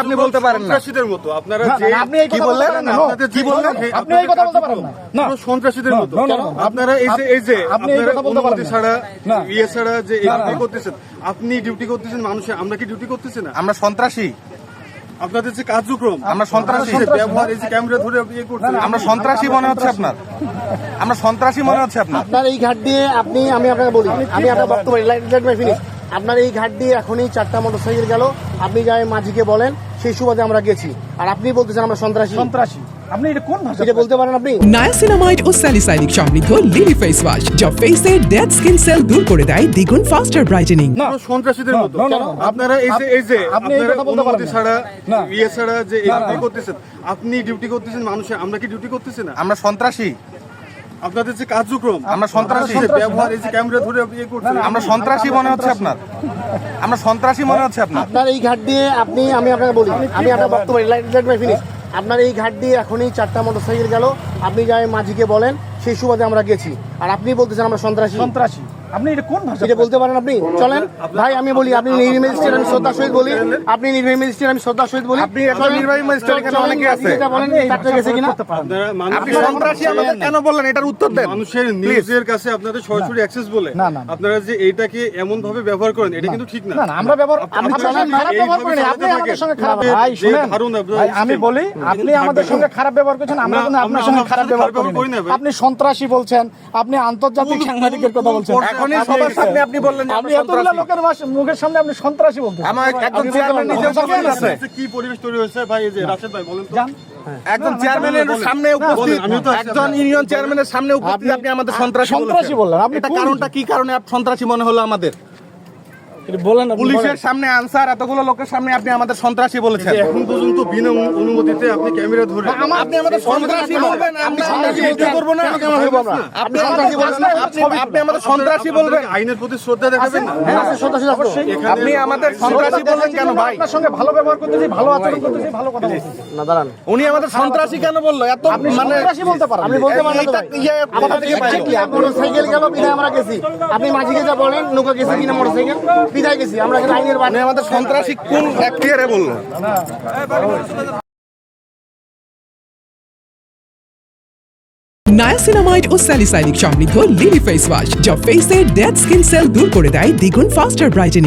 আপনি বলতে পারেন না। মতো। আপনারা না, যে না, আপনি কি বললেন? পারেন না, আপনাদের কি বললেন? আপনি এই কথা বলতে পারেন না। না। সন্ত্রাসীদের মতো। না, না, না। আপনারা এই যে এই যে আপনি এই কথা বলতে পারেন ছাড়া ইয়ে ছাড়া যে ডিউটি করতেছেন আপনি ডিউটি করতেছেন মানুষের আমরা কি ডিউটি করতেছি না? আমরা সন্ত্রাসী। আপনাদের যে কার্যক্রম আমরা সন্ত্রাসী। যে ব্যবহার এই যে ক্যামেরা ধরে ইয়ে করছেন। আমরা সন্ত্রাসী মনে হচ্ছে আপনার। আমরা সন্ত্রাসী মনে হচ্ছে আপনার। আপনার এই ঘাট দিয়ে আপনি আমি আপনাকে বলি আমি আপনার বক্তব্য ফিনিশ আপনার এই ঘাট দিয়ে এখনই চারটা মোটরসাইকেল গেল। আপনি যাই মাঝিকে বলেন সেই সুবাদে আমরা গেছি। আর আপনি বলতেছেন আমরা সন্ত্রাসী। সন্ত্রাসী। আপনি এটা কোন ভাষা এটা বলতে পারেন আপনি? নায়াসিনামাইড ও স্যালিসাইনিক সমৃদ্ধ লিলি ফেস ওয়াশ যা ফেসের ডেড স্কিন সেল দূর করে দেয় দ্বিগুণ ফাস্টার ব্রাইটেনিং না। সন্ত্রাসীদের মতো। আপনারা এই যে এই যে আপনি এই কথা বলতে পারেন ছাড়া না। ইয়ে ছাড়া যে এই করতেছেন আপনি ডিউটি করতেছেন মানুষের আমরা কি ডিউটি করতেছি না? আমরা সন্ত্রাসী। আপনাদের যে কার্যক্রম আমরা সন্ত্রাসী। ব্যবহার এই যে ক্যামেরা ধরে ইয়ে করছেন আমরা সন্ত্রাসী মনে হচ্ছে আপনার। আমরা সন্ত্রাসী মনে হচ্ছে আপনার। আপনার এই ঘাট দিয়ে আপনি আমি আপনাকে বলি আমি আপনার বক্তব্য লেট মাই ফিনিশ আপনার এই ঘাট দিয়ে এখনই চারটা মোটরসাইকেল গেল। আপনি যাই মাঝিকে বলেন সেই সুবাদে আমরা গেছি। আর আপনি বলতেছেন আমরা সন্ত্রাসী। সন্ত্রাসী। আপনি এটা কোন ভাষা এটা বলতে পারেন আপনি? চলেন। ভাই আমি বলি আপনি নির্বাহী ম্যাজিস্ট্রেট আমি শ্রদ্ধা সহিত বলি। আপনি নির্বাহী ম্যাজিস্ট্রেট আমি শ্রদ্ধা সহিত বলি। আপনি একজন নির্বাহী ম্যাজিস্ট্রেট, এখানে অনেকে আছে। যেটা বলেন গেছে কিনা? আপনারা আপনি সন্ত্রাসী আমাদের কেন বললেন? এটার উত্তর দেন। মানুষের নিউজের কাছে আপনাদের সরাসরি অ্যাক্সেস বলে। না, না, না। আপনারা যে এইটাকে এমন ভাবে ব্যবহার করেন এটা কিন্তু ঠিক না। না আমরা ব্যবহার আপনি চলেন, খারাপ ব্যবহার করেন আপনি আমাদের সঙ্গে খারাপ ভাই যে শুনেন। ভাই, আমি বলি আপনি আমাদের সঙ্গে খারাপ ব্যবহার করছেন আমরা কিন্তু আপনার সঙ্গে খারাপ ব্যবহার করি না আপনি সন্ত্রাসী বলছেন আপনি আন্তর্জাতিক সাংবাদিকের কথা বলছেন। এখনই আপনি সবার সামনে আপনি বললেন আপনি এতগুলো লোকের মুখের সামনে আপনি সন্ত্রাসী বলতেছেন। আমার একজন চেয়ারম্যান বলেন আছে। কি পরিবেশ তৈরি হয়েছে? ভাই এই যে রাশেদ ভাই বলেন তো। একজন চেয়ারম্যানের সামনে উপস্থিত একজন ইউনিয়ন চেয়ারম্যানের সামনে উপস্থিত আপনি আমাদের সন্ত্রাসী সন্ত্রাসী বললেন, আপনি কারণটা কি কারণে সন্ত্রাসী মনে হলো আমাদের? পুলিশের সামনে আনসার এতগুলো লোকের সামনে আপনি আমাদের সন্ত্রাসী বলেছেন। এখন পর্যন্ত বিনা অনু- অনুমতিতে আপনি ক্যামেরা ধরে আপনি আমাদের সন্ত্রাসী বলবেন আপনি আপনি সন্ত্রাসী বলছেন। না। কেন কেমন হইবো আমরা? আপনি সন্ত্রাসী বলবেন আপনি- আপনি আমাদের সন্ত্রাসী বলবেন। আইনের প্রতি শ্রদ্ধা দেখাবেন না? হ্যাঁ, আছে আপনি আমাদের সন্ত্রাসী বললেন কেন ভাই? আপনার সঙ্গে ভালো ব্যবহার করতেছি ভালো আচরণ করতেছি ভালো কথা বলতেছি। না দাঁড়ান। উনি আমাদের সন্ত্রাসী কেন বলল? এত আপনি মানে সন্ত্রাসী বলতে পারেন। আপনি বলতে পারেন না। ইয়ে কোথা থেকে পাইলো? Exactly, আপনার সাইকেল গেল বিদায় আমরা গেছি। আপনি মাঝিকে যা বলেন নৌকা গেছে কিনা মোটরসাইকেল? বিদায় গেছি আমরা এখানে আইনের উনি বাণী আমাদের সন্ত্রাসী কোন এখতিয়ারে বলল? নায়াসিনামাইড ও স্যালিসাইনিক সমৃদ্ধ লিলি ফেস ওয়াশ যা ফেসের ডেড স্কিন সেল দূর করে দেয় দ্বিগুণ ফাস্টার ব্রাইটেনিং